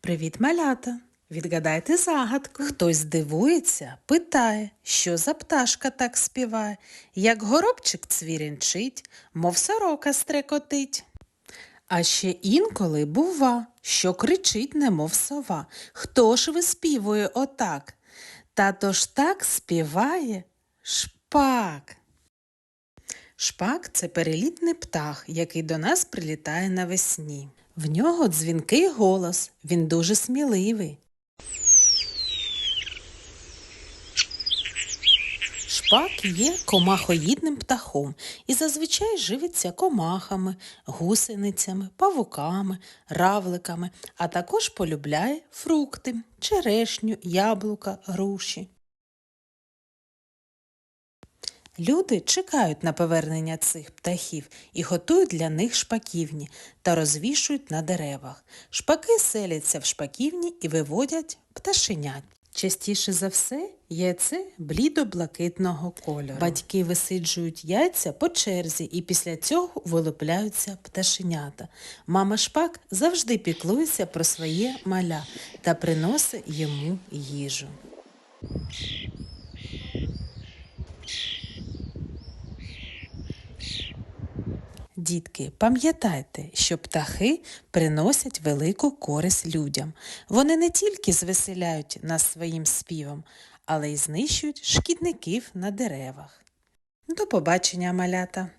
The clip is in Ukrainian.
Привіт, малята! Відгадайте загадку. Хтось здивується, питає, що за пташка так співає, як горобчик цвірінчить, мов сорока стрекотить. А ще інколи бува, що кричить, немов сова. Хто ж виспівує отак? Та то ж так співає шпак. Шпак це перелітний птах, який до нас прилітає навесні. В нього дзвінкий голос, він дуже сміливий. Шпак є комахоїдним птахом і зазвичай живиться комахами, гусеницями, павуками, равликами, а також полюбляє фрукти, черешню, яблука, груші. Люди чекають на повернення цих птахів і готують для них шпаківні та розвішують на деревах. Шпаки селяться в шпаківні і виводять пташенят. Частіше за все яйце блідо-блакитного кольору. Батьки висиджують яйця по черзі і після цього вилупляються пташенята. Мама шпак завжди піклується про своє маля та приносить йому їжу. Дітки, пам'ятайте, що птахи приносять велику користь людям. Вони не тільки звеселяють нас своїм співом, але й знищують шкідників на деревах. До побачення, малята!